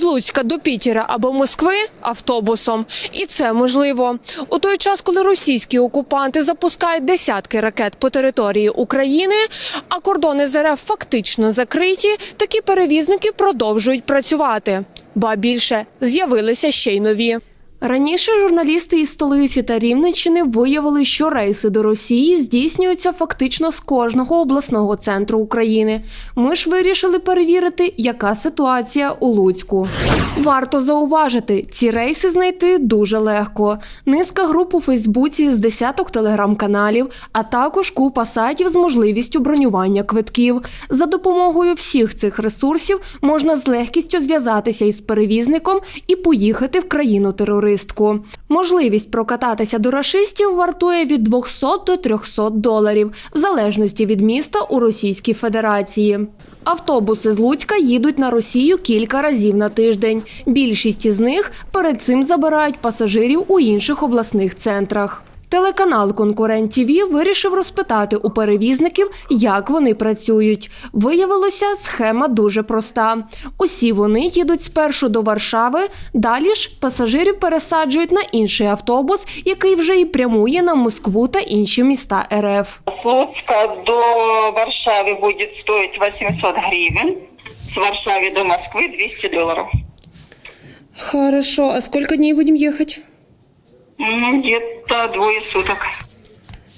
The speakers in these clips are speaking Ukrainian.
з Луцька до Пітера або Москви автобусом. І це можливо. У той час, коли російські окупанти запускають десятки ракет по території України, а кордони ЗРФ фактично закриті, такі перевізники продовжують працювати. Ба більше з'явилися ще й нові. Раніше журналісти із столиці та Рівненщини виявили, що рейси до Росії здійснюються фактично з кожного обласного центру України. Ми ж вирішили перевірити, яка ситуація у Луцьку. Варто зауважити, ці рейси знайти дуже легко. Низка груп у Фейсбуці з десяток телеграм-каналів, а також купа сайтів з можливістю бронювання квитків. За допомогою всіх цих ресурсів можна з легкістю зв'язатися із перевізником і поїхати в країну терористку. Можливість прокататися до рашистів вартує від 200 до 300 доларів, в залежності від міста у Російській Федерації. Автобуси з Луцька їдуть на Росію кілька разів на тиждень. Більшість із них перед цим забирають пасажирів у інших обласних центрах. Телеканал Конкурент ТІВІ вирішив розпитати у перевізників, як вони працюють. Виявилося, схема дуже проста. Усі вони їдуть спершу до Варшави, далі ж пасажирів пересаджують на інший автобус, який вже і прямує на Москву та інші міста РФ. С Луцка до Варшавы будет стоить 800 гривен. С Варшавы до Москвы 200 долларов. Хорошо, а сколько дней будем ехать? Ну, где-то двое суток.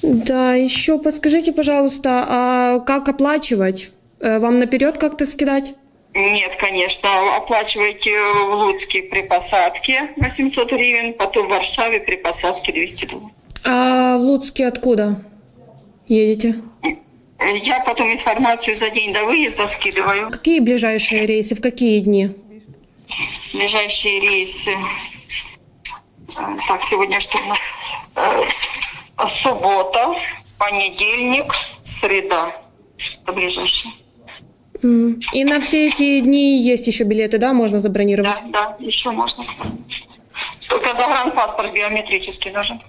Да, еще подскажите, пожалуйста, а как оплачивать? Э, Вам наперед как-то скидать? Нет, конечно, оплачивайте в Луцке при посадке 800 гривен, потом в Варшаве при посадке 200 долларов. А в Луцке откуда едете? Я потом информацию за день до выезда скидываю. Какие ближайшие рейсы, в какие дни? Ближайшие рейсы. Так, сегодня что у нас? Э, Суббота, понедельник, среда. Это ближайшие. М, И на все эти дни есть еще билеты, да, можно забронировать? Да, да, еще можно. Только загранпаспорт биометрический нужен.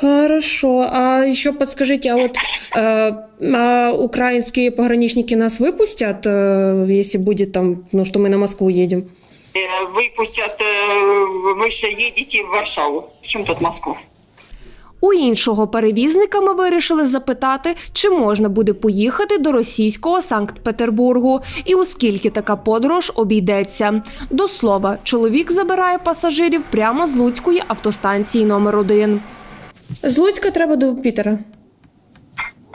Хорошо, а еще подскажите, а вот э, а украинские пограничники нас выпустят, э, если будет там, ну, что мы на Москву едем? Э, Выпустят, э, вы же едете в Варшаву. Причем тут Москву? У іншого перевізника ми вирішили запитати, чи можна буде поїхати до російського Санкт-Петербургу і у скільки така подорож обійдеться. До слова, чоловік забирає пасажирів прямо з Луцької автостанції номер 1 З Луцька треба до Пітера,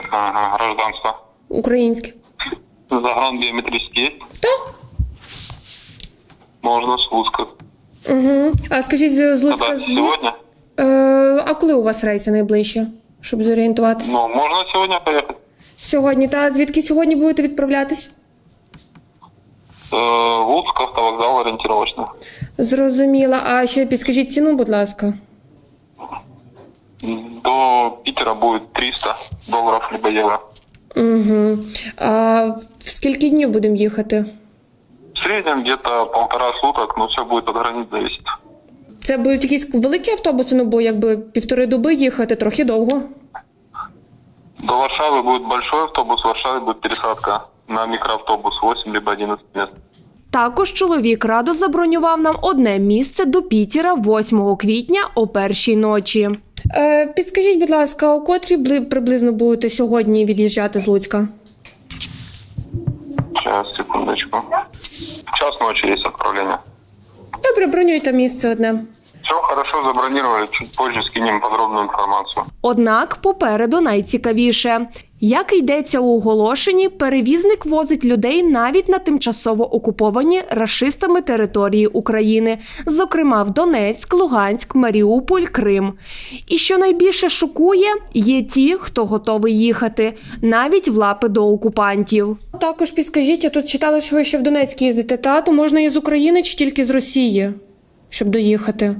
Ага, гражданство. українське. Загран биометрический есть? Так. Можно с Луцка. Угу. А скажіть, з Луцька з... Сегодня? Е, а коли у вас рейси найближче, щоб зорієнтуватися? Ну, можно сегодня поехать. Сьогодні. Та звідки сьогодні будете відправлятись? Э, Луцк, автовокзал ориентировочно. Зрозуміла. А ще підскажіть ціну, будь ласка. До Питера будет 300 долларов либо евро. Угу. А в скільки днів будемо їхати? В среднем где-то полтора суток, но все будет от границ зависеть. Це будуть якісь великі автобуси, ну бо якби півтори доби їхати трохи довго. До Варшавы будет большой автобус, в Варшаве будет пересадка на микроавтобус 8 либо 11 мест. Також чоловік радо забронював нам одне місце до Пітера 8 квітня о першій ночі. Е, підскажіть, будь ласка, у котрі приблизно будете сьогодні від'їжджати з Луцька? Сейчас, секундочку. Час ночи есть отправление. Добре, бронюйте місце одне. Все хорошо забронировали, чуть позже скинем подробную информацию. Однак попереду найцікавіше. Як йдеться у оголошенні, перевізник возить людей навіть на тимчасово окуповані рашистами території України, зокрема в Донецьк, Луганськ, Маріуполь, Крим. І що найбільше шокує, є ті, хто готовий їхати, навіть в лапи до окупантів. Також підскажіть, я тут читала, що ви ще в Донецьк їздите, та то можна і з України чи тільки з Росії, щоб доїхати.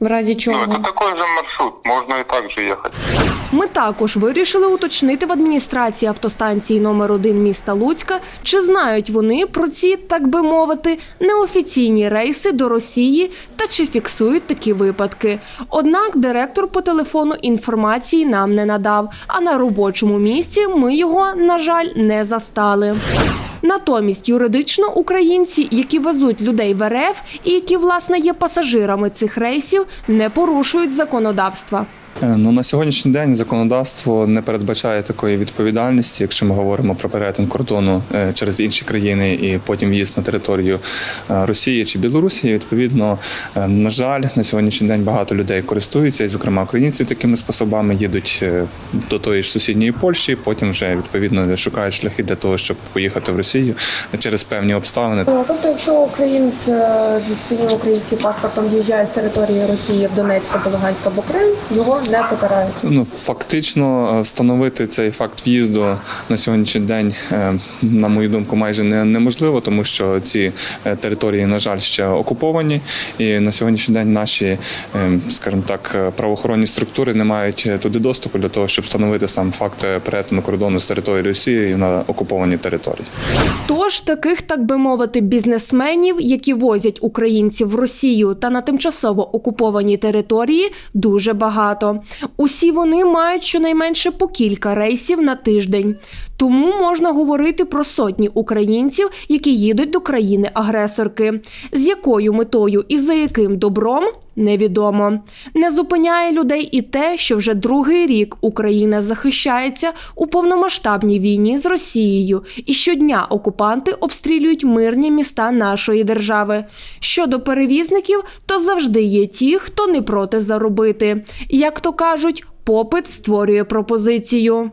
В разі чого. Ну, это такой же маршрут, можно и так же ехать. Ми також вирішили уточнити в адміністрації автостанції номер 1 міста Луцька, чи знають вони про ці, так би мовити, неофіційні рейси до Росії та чи фіксують такі випадки. Однак директор по телефону інформації нам не надав, а на робочому місці ми його, на жаль, не застали. Натомість юридично українці, які везуть людей в РФ і які власне є пасажирами цих рейсів, не порушують законодавства. Е, Ну на сьогоднішній день законодавство не передбачає такої відповідальності, якщо ми говоримо про перетин кордону е, через інші країни і потім в'їзд на територію е, Росії чи Білорусі. Відповідно, на жаль, на сьогоднішній день багато людей користуються, і, зокрема, українці такими способами їдуть до тої ж сусідньої Польщі. Потім вже відповідно шукають шляхи для того, щоб поїхати в Росію через певні обставини. Тобто, якщо українець зі своїм українським паспортом в'їжджає з території Росії в Донецьк або або Крим, його не покарають. Ну фактично е, встановити цей факт в'їзду на сьогоднішній день, е, на мою думку, майже неможливо, тому що ці е, території, на жаль, ще окуповані, і на сьогоднішній день наші, скажімо так, правоохоронні структури не мають туди доступу для того, щоб встановити сам факт перетину кордону з території Росії на окуповані території. Тож таких, так би мовити, бізнесменів, які возять українців в Росію та на тимчасово окуповані території, дуже багато. Усі вони мають щонайменше по кілька рейсів на тиждень. Тому можна говорити про сотні українців, які їдуть до країни-агресорки. З якою метою і за яким добром невідомо. Не зупиняє людей і те, що вже другий рік Україна захищається у повномасштабній війні з Росією, і щодня окупанти обстрілюють мирні міста нашої держави. Щодо перевізників, то завжди є ті, хто не проти заробити. Як то кажуть, попит створює пропозицію.